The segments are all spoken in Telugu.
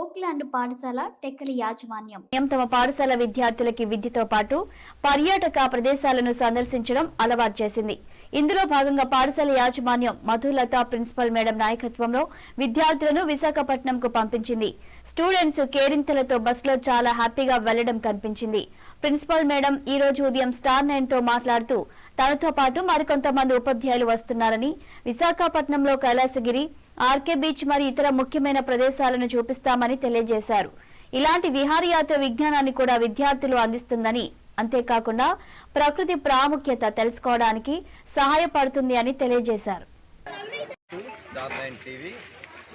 ఓక్లాండ్ పాఠశాల టెక్కలి యాజమాన్యం. తమ పాఠశాల విద్యార్థులకి విద్యతో పాటు పర్యాటక ప్రదేశాలను సందర్శించడం అలవాటు చేసింది. ఇందులో భాగంగా పాఠశాల యాజమాన్యం మధులత ప్రిన్సిపల్ మేడం నాయకత్వంలో విద్యార్థులను విశాఖపట్నంకు పంపించింది. స్టూడెంట్స్ కేరింతలతో బస్సులో చాలా హ్యాపీగా వెళ్ళడం కనిపించింది. ప్రిన్సిపల్ మేడం ఈ రోజు ఉదయం స్టార్ నైన్తో మాట్లాడుతూ తనతో పాటు మరికొంతమంది ఉపాధ్యాయులు వస్తున్నారని విశాఖపట్నంలో కైలాసగిరి ఆర్కే బీచ్ మరి ఇతర ముఖ్యమైన ప్రదేశాలను చూపిస్తామని తెలియజేశారు. ఇలాంటి విహారయాత్ర విజ్ఞానాన్ని కూడా విద్యార్థులు అందిస్తుందని అంతేకాకుండా ప్రకృతి ప్రాముఖ్యత తెలుసుకోవడానికి సహాయపడుతుంది అని తెలియజేశారు.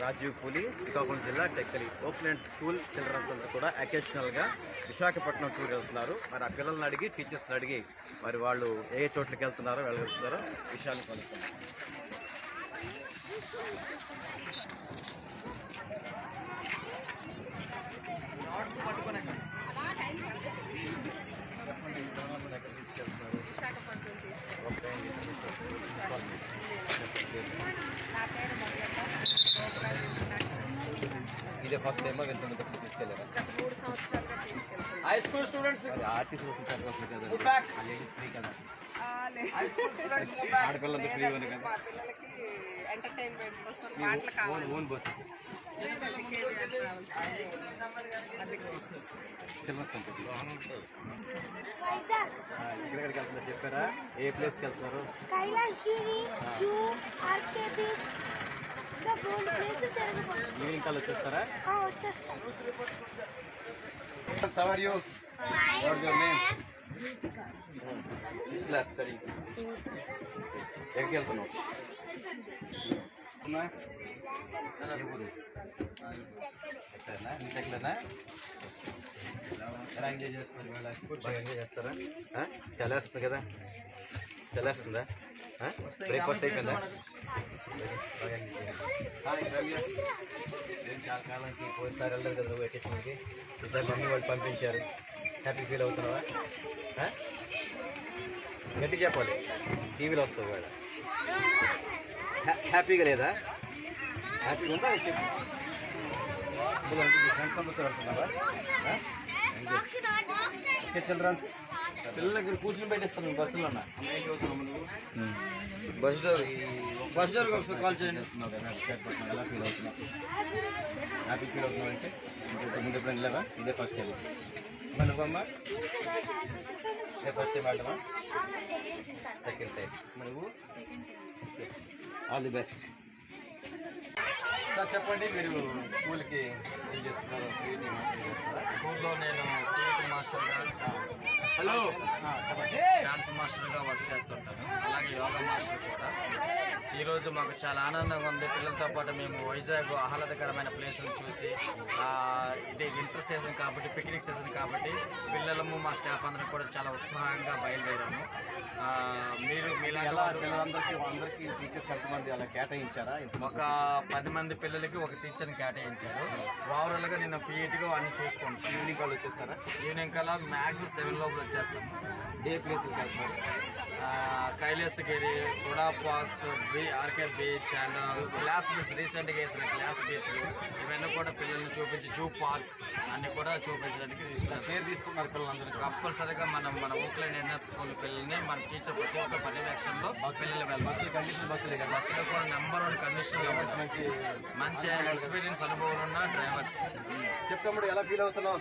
రాజీవ్ పూలి శ్రీకాకుళం జిల్లా టెక్కలి ఓక్లాండ్ స్కూల్ చిల్డ్రన్స్ అంతా కూడా అకేషనల్గా విశాఖపట్నం టూర్ వెళ్తున్నారు. మరి ఆ పిల్లల్ని అడిగి టీచర్స్ని అడిగి మరి వాళ్ళు ఏ చోట్లకి వెళ్తున్నారో వెళ్ళగలుగుతున్నారో విషయాన్ని కనుక్కుందాం విశాఖపట్నం తీసుకెళ్తాను నా పేరు మొదలట గోకులాల్ ఇంటర్నేషనల్ స్కూల్ ప్రిన్సిపల్ ఇదే ఫస్ట్ టైం వెళ్తున్న దగ్గర తీసుకెళ్ళారా? స్టూడెంట్స్ ఆర్టీసీ కోసం చెప్పవచ్చు కదా. లేడీస్ ఫ్రీ కదా. ఆడపిల్లలతో ఫ్రీ ఉంది కదా. ఎంటర్టైన్మెంట్ కోసం పాటలు కావాలి. ఓన్ బస్సెస్ ఎక్కడికి వెళ్తున్నారు చెప్పారా? ఏ ప్లేస్కి వెళ్తున్నారు? Kailasagiri zoo R K beach evening call వచ్చేస్తారా? ఆ, వచ్చేస్తాం. Are you? What's your name? Which class study? ఎక్కడికి వెళ్తున్నావు ఎక్కడనా? ఎలా ఎంజాయ్ చేస్తున్నారు బాగా ఎంజాయ్ చేస్తారా చలేస్తుంది కదా చలేస్తుందా బ్రేక్ఫాస్ట్ అయిపోయిందా నేను చాలా కాలానికి పోయినసారి వెళ్ళలేదు కదా పెట్టేసి వెకేషన్కి ఈసారి మమ్మీ వాళ్ళు పంపించారు హ్యాపీ ఫీల్ అవుతున్నావా? గట్టి చెప్పాలి. టీవీలో వస్తావు వాడు. హ్యాపీగా లేదా? హ్యాపీగా ఉందా? చెప్పు. ఫ్రెండ్స్ అందరితో వెళ్తున్నావా? చిల్డ్రన్స్ పిల్లలకి కూర్చుని పెట్టేస్తాను బస్సులో బస్ డ్రైవర్ బస్ డ్రైవర్కి ఒకసారి కాల్ చేయండి. ఎలా ఫీల్ అవుతున్నావు? హ్యాపీ ఫీల్ అవుతున్నావు అంటే? ఇంకొక ముందు ఎప్పుడైనా ఇదే ఫస్ట్ టైం మరి నువ్వమ్మా ఫస్ట్ టైం వెళ్ళవా సెకండ్ టైం నువ్వు ఆల్ ది బెస్ట్ సార్ చెప్పండి మీరు స్కూల్కి ఏం చేస్తున్నారు? స్కూల్లో నేను పీఈటీ మాస్టర్గా హలో. ఆ, చెప్పండి. డాన్స్ మాస్టర్గా వర్క్ చేస్తుంటాను. అలాగే యోగా మాస్టర్ కూడా. ఈరోజు మాకు చాలా ఆనందంగా ఉంది. పిల్లలతో పాటు మేము వైజాగ్ ఆహ్లాదకరమైన ప్లేసులు చూసి ఆ, ఇది వింటర్ సీజన్ కాబట్టి పిక్నిక్ సీజన్ కాబట్టి పిల్లలము మా స్టాఫ్ అందరం కూడా చాలా ఉత్సాహంగా బయలుదేరాము. ఆ, మీరు వాళ్ళు పిల్లలందరికీ అందరికీ టీచర్స్ ఎంతమంది అలా కేటాయించారా? ఒక పది మంది పిల్లలకి ఒక టీచర్ని కేటాయించారు. ఓవరాల్గా నేను పీఈటీగా అన్ని చూసుకుంటాను ఈవినింగ్ వాళ్ళు వచ్చేస్తారా? ఈవినింగ్ కల్లా మ్యాక్స్ సెవెన్ లోపల వచ్చేస్తాను ఏ ప్లేస్కి వెళ్తున్నారు కైలాసగిరి గుడా parks be R K beach and glass beach రీసెంట్గా వేసిన గ్లాస్ బీచ్. ఇవన్నీ కూడా పిల్లల్ని చూపించి జూ పార్క్ అన్ని కూడా చూపించడానికి తీసుకున్నాను పేరు తీసుకున్నారు పిల్లలందరూ. కంపల్సరీగా మనం మన ఓక్లైన్ ఎన్ఎస్ స్కూల్ పిల్లల్ని మన టీచర్ ప్రతి ఒక్క పర్యవేక్షణలో పిల్లలు వెళ్ళాలి. బస్సులు కండిషన్ బస్సులే కదా. బస్సులో కూడా నెంబర్ వన్ కండిషన్ మంచి మంచి ఎక్స్పీరియన్స్ అనుభవం ఉన్న డ్రైవర్స్. చెప్తాముడు ఎలా ఫీల్ అవుతున్నావు?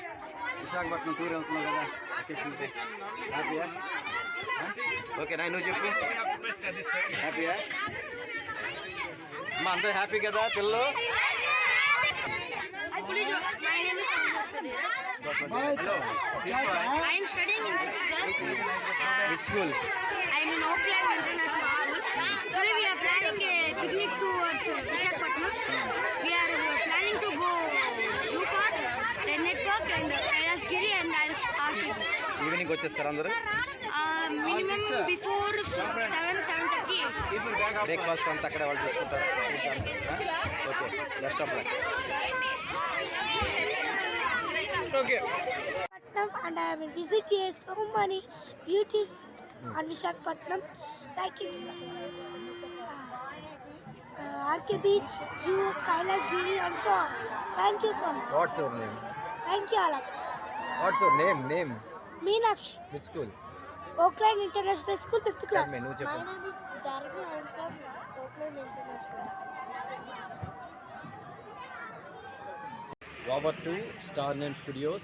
విశాఖపట్నం టూర్ వెళ్తున్నావు కదా. Happy, yeah? Okay, I know you. Happy, yeah? Man, they're happy together, pillow. Hello. I studying in. Which school? I in Oakland International Today we are planning a picnic to Vishakhapatnam. We morning వచ్చేస్తారు అందరూ minimum before seven seven thirty breakfast అంతా అక్కడే వాళ్ళు చూసుకుంటారు okay best of luck okay and I will visit here so many beauties on Vishakhapatnam like in uh, RK Beach, Zoo, Kailash Giri and so on. Thank you for What's your name? Thank you all. What's your name? Name? Meenakshi. With school Oakland international school fifth class నువ్వు చెప్పు. Robert star name studios